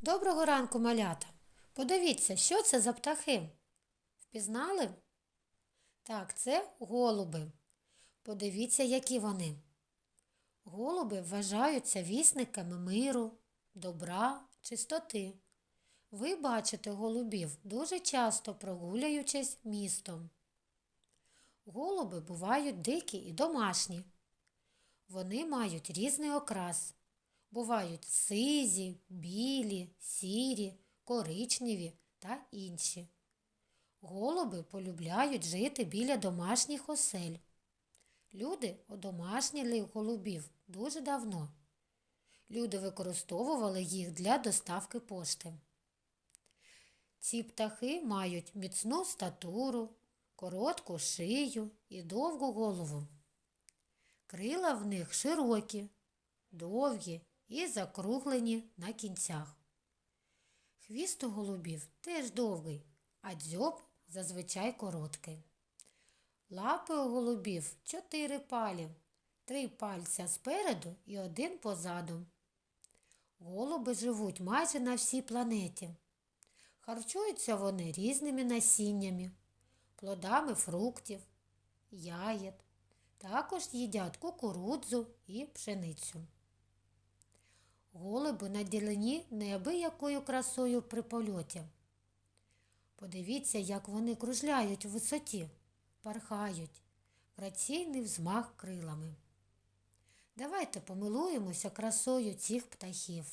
Доброго ранку, малята. Подивіться, що це за птахи? Впізнали? Так, це голуби. Подивіться, які вони. Голуби вважаються вісниками миру, добра, чистоти. Ви бачите голубів дуже часто прогулюючись містом. Голуби бувають дикі і домашні. Вони мають різний окрас. Бувають сизі, білі, сірі, коричневі та інші. Голуби полюбляють жити біля домашніх осель. Люди одомашніли голубів дуже давно. Люди використовували їх для доставки пошти. Ці птахи мають міцну статуру, коротку шию і довгу голову. Крила в них широкі, довгі і закруглені на кінцях. Хвіст у голубів теж довгий, а дзьоб зазвичай короткий. Лапи у голубів чотири палі, три пальця спереду і один позаду. Голуби живуть майже на всій планеті. Харчуються вони різними насіннями, плодами фруктів, яєт. Також їдять кукурудзу і пшеницю. Голуби наділені неабиякою красою при польоті. Подивіться, як вони кружляють у висоті, пархають, граційний взмах крилами. Давайте помилуємося красою цих птахів.